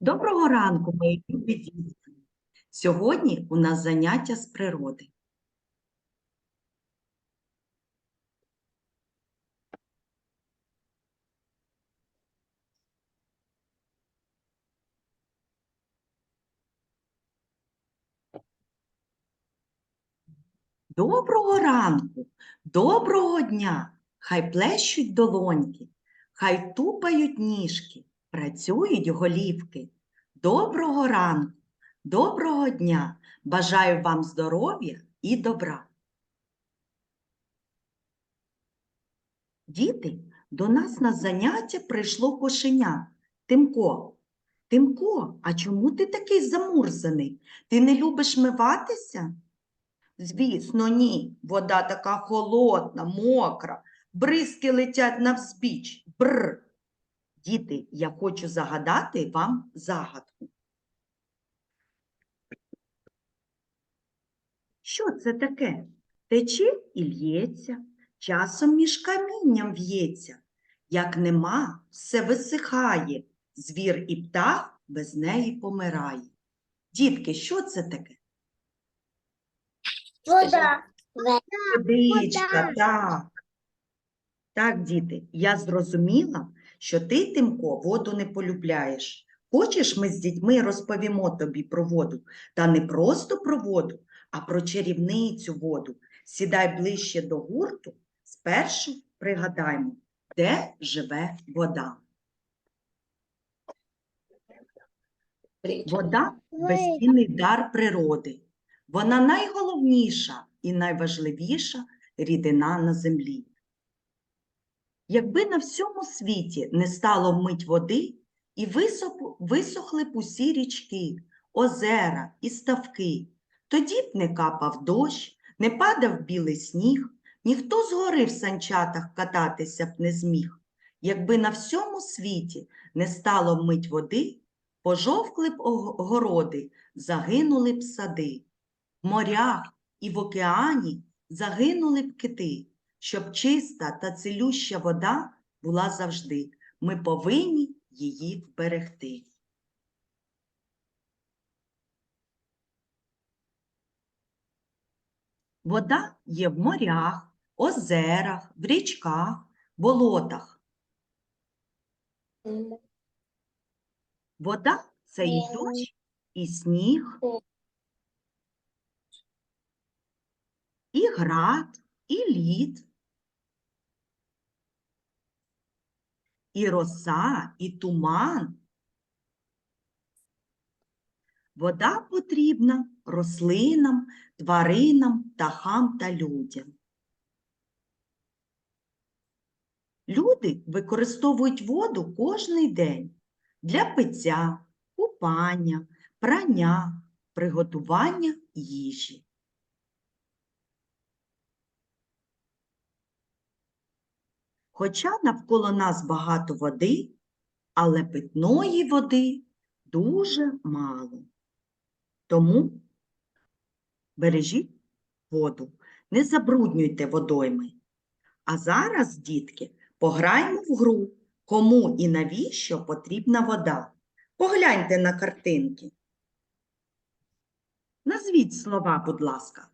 Доброго ранку, мої любі дітки. Сьогодні у нас заняття з природи. Доброго ранку, доброго дня, хай плещуть долоньки, хай тупають ніжки, працюють голівки. Доброго ранку, доброго дня, бажаю вам здоров'я і добра. Діти, до нас на заняття прийшло кошеня. Тимко, Тимко, а чому ти такий замурзаний? Ти не любиш миватися? Звісно, ні. Вода така холодна, мокра, бризки летять навзбіч. Бр. Діти, я хочу загадати вам загадку. Що це таке? Тече і лється, часом між камінням в'ється. Як нема, все висихає, звір і птах без неї помирає. Дітки, що це таке? Вода. Водичка, так. Так, діти, я зрозуміла, що ти, Тимко, воду не полюбляєш. Хочеш, ми з дітьми розповімо тобі про воду, та не просто про воду, а про чарівницю воду. Сідай ближче до гурту, спершу пригадаймо, де живе вода. Вода безцінний дар природи. Вона найголовніша і найважливіша рідина на землі. Якби на всьому світі не стало мить води, і висохли б усі річки, озера і ставки, тоді б не капав дощ, не падав білий сніг, ніхто з гори в санчатах кататися б не зміг. Якби на всьому світі не стало мить води, пожовкли б ог- городи, загинули б сади. В морях і в океані загинули б кити, щоб чиста та цілюща вода була завжди. Ми повинні її вберегти. Вода є в морях, озерах, в річках, болотах. Вода це і дощ, і сніг, і град, і лід, і роса, і туман. Вода потрібна рослинам, тваринам, птахам та людям. Люди використовують воду кожний день для пиття, купання, прання, приготування їжі. Хоча навколо нас багато води, але питної води дуже мало. Тому бережіть воду, не забруднюйте водойми. А зараз, дітки, пограємо в гру, кому і навіщо потрібна вода. Погляньте на картинки. Назвіть слова, будь ласка.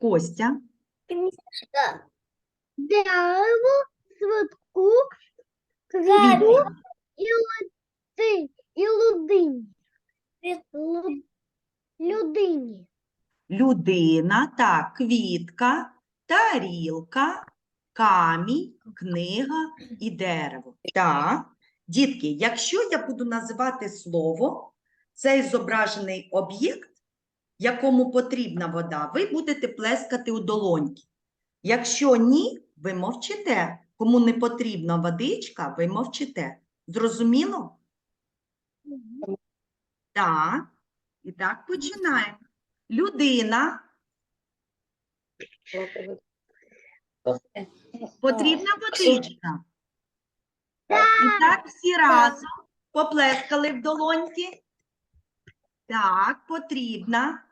Костя, Книжка. Дерево, свитку, квітку і луди, і людині. Лу- Людині. людина, так, квітка, тарілка, камінь, книга і дерево. Так, дітки, якщо я буду називати слово, цей зображений об'єкт, якому потрібна вода, ви будете плескати у долоньки. Якщо ні, ви мовчите. Кому не потрібна водичка, ви мовчите. Зрозуміло? Так. І так починаємо. Людина. Потрібна водичка. І так всі разом поплескали в долоньки. Так, потрібна.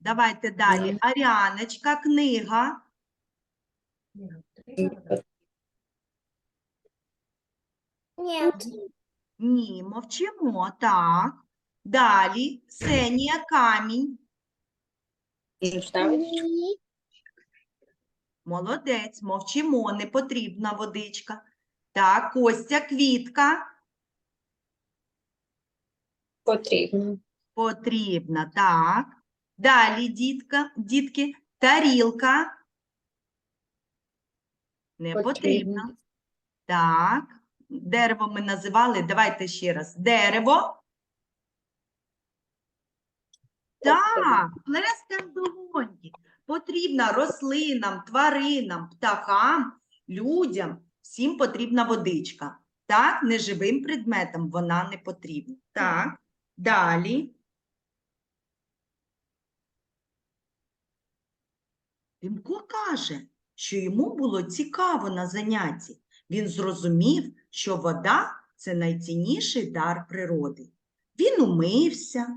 Давайте далі. Аріаночка, книга. Нет. Ні, мовчимо, так. Далі Ксенія камінь. Молодець, мовчимо, не потрібна водичка. Так, Костя, квітка. Потрібно. Потрібна, так. Далі, дітка, дітки, тарілка. Не. Потрібно. Так. Дерево ми називали. Давайте ще раз. Дерево. Так, плескаємо долоньки. Потрібна рослинам, тваринам, птахам, людям. Всім потрібна водичка. Так, неживим предметам вона не потрібна. Так, далі. Тимко каже, що йому було цікаво на занятті. Він зрозумів, що вода це найцінніший дар природи. Він умився,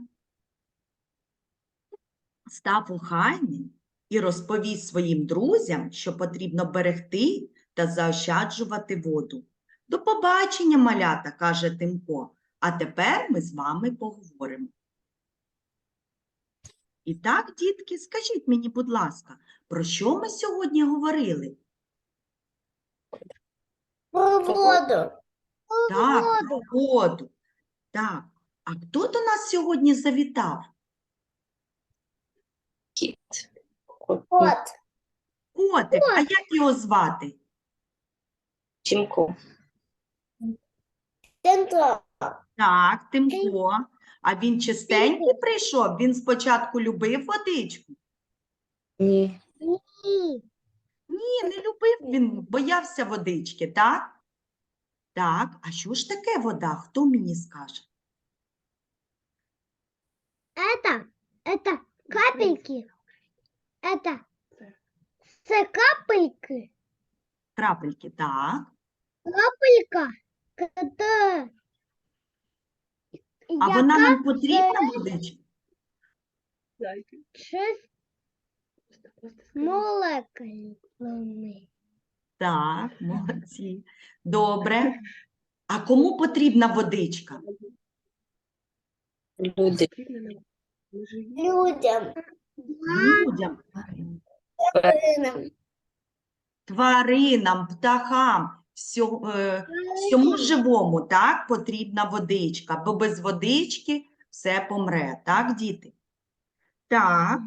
став охайним і розповів своїм друзям, що потрібно берегти та заощаджувати воду. До побачення, малята, каже Тимко. А тепер ми з вами поговоримо. І так, дітки, скажіть мені, будь ласка, про що ми сьогодні говорили? Про воду. Так, про воду. Так. А хто до нас сьогодні завітав? Кіт. Кот. Вот. Котик, а як його звати? Тімко. Центр. Так, Тимко. А він чистенький прийшов? Він спочатку любив водичку? Ні. Ні, не любив, він боявся водички, так? Так, а що ж таке вода? Хто мені скаже? Это, это капельки. Это це капельки. Крапельки, так. Капелька. Которая а вона нам яка потрібна водичка? шесть молекулами. Так, молодці. Добре. А кому потрібна водичка? Люди. Людям. Людям, тваринам, птахам, всьо- е, всьому живому, так, потрібна водичка, бо без водички все помре, так, діти? Так,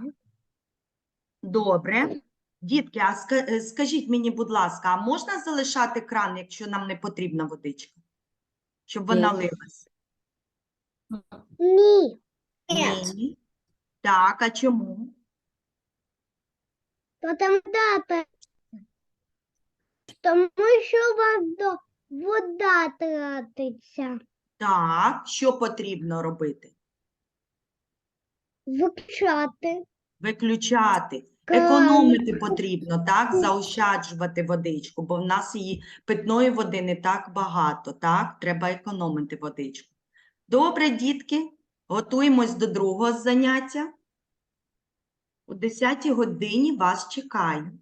добре. Дітки, а е, скажіть мені, будь ласка, а можна залишати кран, якщо нам не потрібна водичка? Щоб вона Ні. лилась? Ні. Ні. Так, а чому? Потому что тому що вода, вода тратиться. Так, що потрібно робити? Вивчати. Виключати. Економити потрібно, так? Заощаджувати водичку, бо в нас її питної води не так багато, так? Треба економити водичку. Добре, дітки, готуємось до другого заняття. О 10 годині вас чекаю.